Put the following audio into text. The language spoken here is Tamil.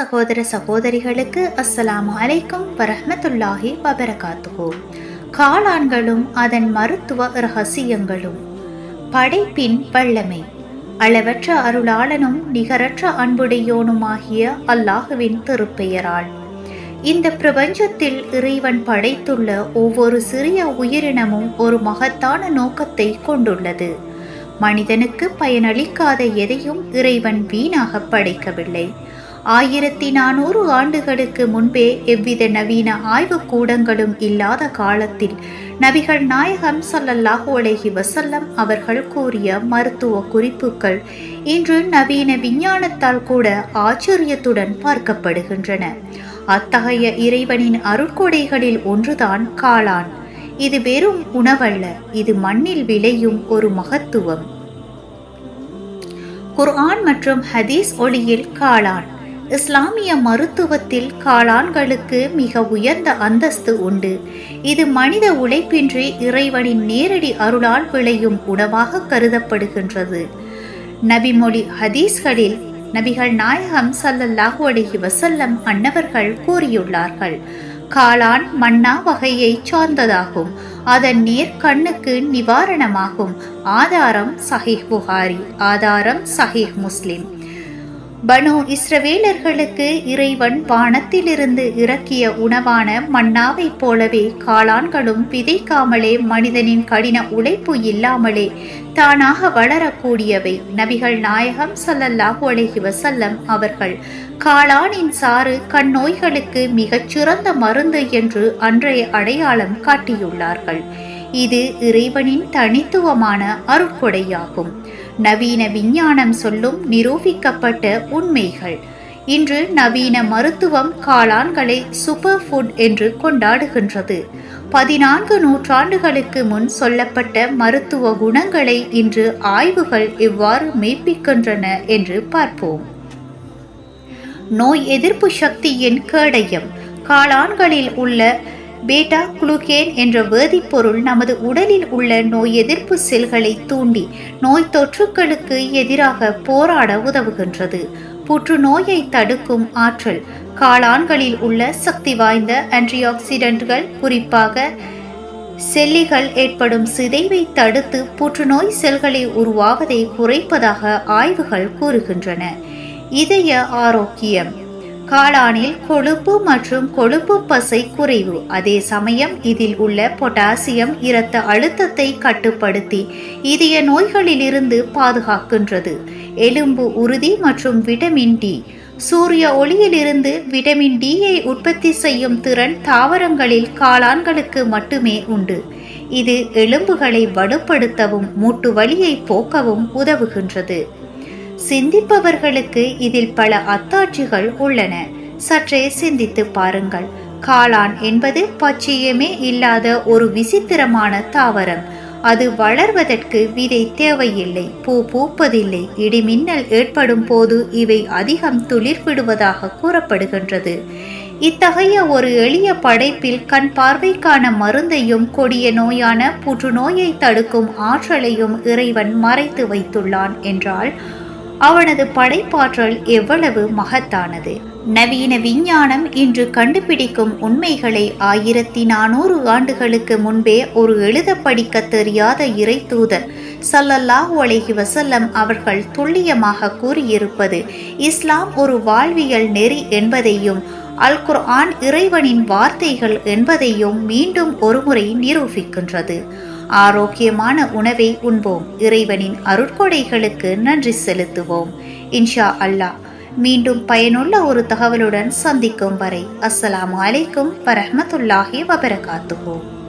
சகோதர சகோதரிகளுக்கு அஸ்ஸலாமு அலைக்கும் வரஹமத்துல்லாஹி வபரகாத்துகோ காளான்களும் அதன் மருத்துவ ரகசியங்களும். படைப்பின் வல்லமை. அளவற்ற அருளாளனும் நிகரற்ற அன்புடையோனுமாகிய அல்லாஹுவின் திருப்பெயரால். இந்த பிரபஞ்சத்தில் இறைவன் படைத்துள்ள ஒவ்வொரு சிறிய உயிரினமும் ஒரு மகத்தான நோக்கத்தை கொண்டுள்ளது. மனிதனுக்கு பயனளிக்காத எதையும் இறைவன் வீணாக படைக்கவில்லை. ஆயிரத்தி நானூறு ஆண்டுகளுக்கு முன்பே எவ்வித நவீன ஆய்வுக் கூடங்களும் இல்லாத காலத்தில் நபிகள் நாயகம் சல்லல்லாஹு அலைஹி வசல்லம் அவர்கள் கூறிய மருத்துவ குறிப்புகள் இன்று நவீன விஞ்ஞானத்தால் கூட ஆச்சரியத்துடன் பார்க்கப்படுகின்றன. அத்தகைய இறைவனின் அருட்கொடைகளில் ஒன்றுதான் காளான். இது வெறும் உணவல்ல இது மண்ணில் விளையும் ஒரு மகத்துவம். குர்ஆன் மற்றும் ஹதீஸ் ஒளியில் காளான். இஸ்லாமிய மருத்துவத்தில் காளான்களுக்கு மிக உயர்ந்த அந்தஸ்து உண்டு. இது மனித உழைப்பின்றி இறைவனின் நேரடி அருளால் விளையும் உணவாக கருதப்படுகின்றது. நபிமொழி ஹதீஸ்களில் நபிகள் நாயகம் சல்லல்லாஹு அலைஹி வசல்லம் அன்னவர்கள் கூறியுள்ளார்கள் காளான் மன்னா வகையை சார்ந்ததாகும். அதன் நீர் கண்ணுக்கு நிவாரணமாகும். ஆதாரம் சஹீஹ் புகாரி. ஆதாரம் சஹீஹ் முஸ்லிம். பனு இஸ்ரவேலர்களுக்கு இறைவன் வானத்திலிருந்து இறக்கிய உணவான மன்னாவைப் போலவே காளான்களும் விதைக்காமலே மனிதனின் கடின உழைப்பு இல்லாமலே தானாக வளரக்கூடியவை. நபிகள் நாயகம் சல்லல்லாஹு அலஹி வசல்லம் அவர்கள் காளானின் சாறு கண்ணோய்களுக்கு மிகச்சிறந்த மருந்து என்று அன்றைய அடையாளம் காட்டியுள்ளார்கள். இது இறைவனின் தனித்துவமான அருட்கொடையாகும். நவீன விஞ்ஞானம் சொல்லும் நிரூபிக்கப்பட்ட உண்மைகள். இன்று நவீன மருத்துவம் காளான்களை சூப்பர் ஃபுட் என்று கொண்டாடுகின்றது. பதினான்கு நூற்றாண்டுகளுக்கு முன் சொல்லப்பட்ட மருத்துவ குணங்களை இன்று ஆய்வுகள் எவ்வாறு மெய்ப்பிக்கின்றன என்று பார்ப்போம். நோய் எதிர்ப்பு சக்தியின் கேடயம். காளான்களில் உள்ள பேட்டா குளுகேன் என்ற வேதிப்பொருள் நமது உடலில் உள்ள நோய் எதிர்ப்பு செல்களை தூண்டி நோய் தொற்றுக்களுக்கு எதிராக போராட உதவுகின்றது. புற்றுநோயை தடுக்கும் ஆற்றல் காளான்களில் உள்ள சக்தி வாய்ந்த ஆன்டிஆக்சிடென்ட்கள் குறிப்பாக செல்லிகள் ஏற்படும் சிதைவை தடுத்து புற்றுநோய் செல்களை உருவாவதை குறைப்பதாக ஆய்வுகள் கூறுகின்றன. இதய ஆரோக்கியம் காளானில் கொழுப்பு மற்றும் கொழுப்பு பசை குறைவு. அதே சமயம் இதில் உள்ள பொட்டாசியம் இரத்த அழுத்தத்தை கட்டுப்படுத்தி இதய நோய்களிலிருந்து பாதுகாக்கின்றது. எலும்பு உறுதி மற்றும் விட்டமின் டி. சூரிய ஒளியிலிருந்து விட்டமின் டியை உற்பத்தி செய்யும் திறன் தாவரங்களில் காளான்களுக்கு மட்டுமே உண்டு. இது எலும்புகளை வலுப்படுத்தவும் மூட்டு வலியை போக்கவும் உதவுகின்றது. சிந்திப்பவர்களுக்கு இதில் பல அத்தாட்சிகள் உள்ளன. சற்றே சிந்தித்து பாருங்கள். காளான் என்பது பச்சையமே இல்லாத ஒரு விசித்திரமான தாவரம். அது வளர்வதற்கு விதை தேவையில்லை பூ பூப்பதில்லை இடிமின்னல் ஏற்படும் போது இவை அதிகம் துளிர்விடுவதாக கூறப்படுகின்றது. இத்தகைய ஒரு எளிய படைப்பில் கண் பார்வைக்கான மருந்தையும் கொடிய நோயான புற்றுநோயை தடுக்கும் ஆற்றலையும் இறைவன் மறைத்து வைத்துள்ளான் என்றால் அவனது படைப்பாற்றல் எவ்வளவு மகத்தானது. நவீன விஞ்ஞானம் இன்று கண்டுபிடிக்கும் உண்மைகளை ஆயிரத்தி நானூறு ஆண்டுகளுக்கு முன்பே ஒரு எழுத படிக்க தெரியாத இறை தூதர் சல்லல்லாஹு வசல்லம் அவர்கள் துல்லியமாக கூறியிருப்பது இஸ்லாம் ஒரு வாழ்வியல் நெறி என்பதையும் அல் குர்ஆன் இறைவனின் வார்த்தைகள் என்பதையும் மீண்டும் ஒருமுறை நிரூபிக்கின்றது. ஆரோக்கியமான உணவை உண்போம். இறைவனின் அருட்கொடைகளுக்கு நன்றி செலுத்துவோம். இன்ஷா அல்லாஹ். மீண்டும் பயனுள்ள ஒரு தகவலுடன் சந்திக்கும் வரை அஸ்ஸலாமு அலைக்கும் வரமத்துல்லாஹி வபரகாத்துவோம்